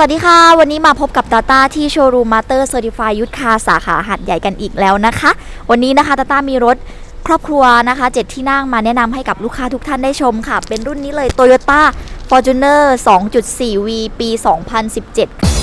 สวัสดีค่ะ วันนี้มาพบกับ Tata ที่โชว์รูมมาเตอร์เซอร์ติฟายยุทธคาสาขาหัดใหญ่กันอีกแล้วนะคะ วันนี้นะคะ Tata มีรถครอบครัวนะคะ7ที่นั่งมาแนะนำให้กับลูกค้าทุกท่านได้ชมค่ะ เป็นรุ่นนี้เลย Toyota Fortuner 2.4V ปี 2017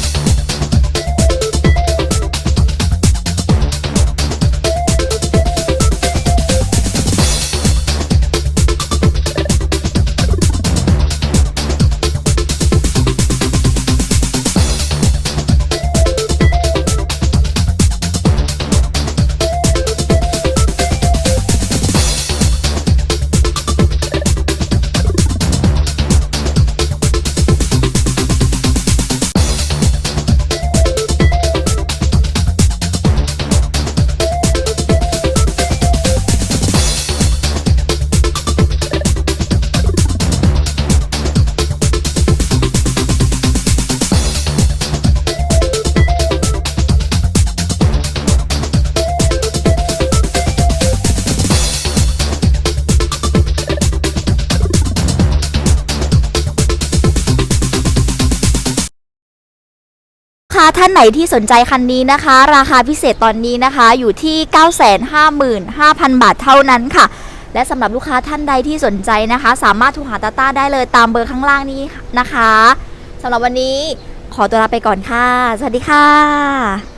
ค้าท่านไหนที่สนใจคันนี้นะคะ ราคาพิเศษตอนนี้นะคะ อยู่ที่ 955,000 บาทเท่านั้นค่ะ และสำหรับลูกค้าท่านใดที่สนใจนะคะ สามารถโทรหาตาต้าได้เลยตามเบอร์ข้างล่างนี้นะคะสำหรับวันนี้ขอตัวลาไปก่อนค่ะ สวัสดีค่ะ